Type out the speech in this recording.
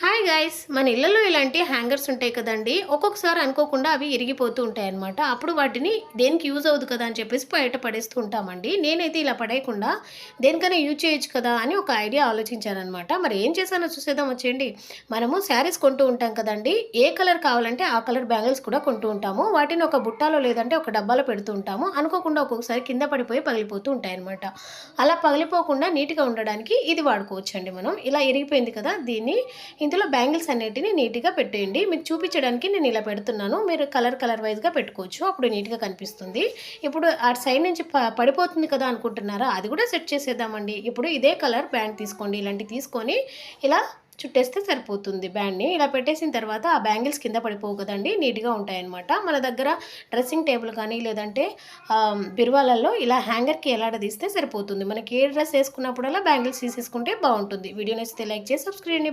Hi guys మన ఇళ్ళలో ఇలాంటి హ్యాంగర్స్ ఉంటాయి కదండి. ఒక్కొక్కసారి అనుకోకుండా అవి ఇరిగిపోతూ ఉంటాయి అనమాట అప్పుడు వాటిని దేనికి యూజ్ అవ్వదు కదా అని చెప్పేసి బయట పడేస్తూ ఉంటామండి. నేనైతే ఇలా పడేయకుండా దేనికైనా యూజ్ చేయొచ్చు కదా అని ఒక ఐడియా ఆలోచించానమాట మరి ఏం చేశానో చూసేద్దాం వచ్చేయండి. మనము శారీస్ కొంటూ ఉంటాం కదండి. ఏ కలర్ కావాలంటే ఆ కలర్ బ్యాంగిల్స్ కూడా కొంటూ ఉంటాము. వాటిని ఒక బుట్టాలో లేదంటే ఒక డబ్బాలో పెడుతూ ఉంటాము. అనుకోకుండా ఒక్కొక్కసారి కింద పడిపోయి పగిలిపోతూ ఉంటాయి అనమాట అలా పగిలిపోకుండా నీట్గా ఉండడానికి ఇది వాడుకోవచ్చండి మనం. ఇలా ఇరిగిపోయింది కదా దీన్ని. ఇందులో బ్యాంగిల్స్ అన్నిటిని నీట్గా పెట్టేయండి. మీకు చూపించడానికి నేను ఇలా పెడుతున్నాను. మీరు కలర్ కలర్ వైజ్గా పెట్టుకోవచ్చు. అప్పుడు నీట్గా కనిపిస్తుంది. ఇప్పుడు ఆ సైడ్ నుంచి ప- పడిపోతుంది కదా అనుకుంటున్నారా? అది కూడా సెట్ చేసేద్దామండి. ఇప్పుడు ఇదే కలర్ బ్యాండ్ తీసుకోండి. ఇలాంటివి తీసుకొని ఇలా చుట్టేస్తే సరిపోతుంది బ్యాండ్ని. ఇలా పెట్టేసిన తర్వాత ఆ బ్యాంగిల్స్ కింద పడిపోవు కదండి. నీట్గా ఉంటాయన్నమాట. మన దగ్గర డ్రెస్సింగ్ టేబుల్ కానీ లేదంటే ఆ, బిరువాలలో ఇలా హ్యాంగర్కి ఎలాడదీస్తే సరిపోతుంది. మనకి ఏ డ్రెస్ వేసుకున్నప్పుడల్లా బ్యాంగిల్స్ తీసేసుకుంటే బాగుంటుంది. వీడియో నచ్చితే లైక్ చేసి సబ్స్క్రైబ్ చేయండి.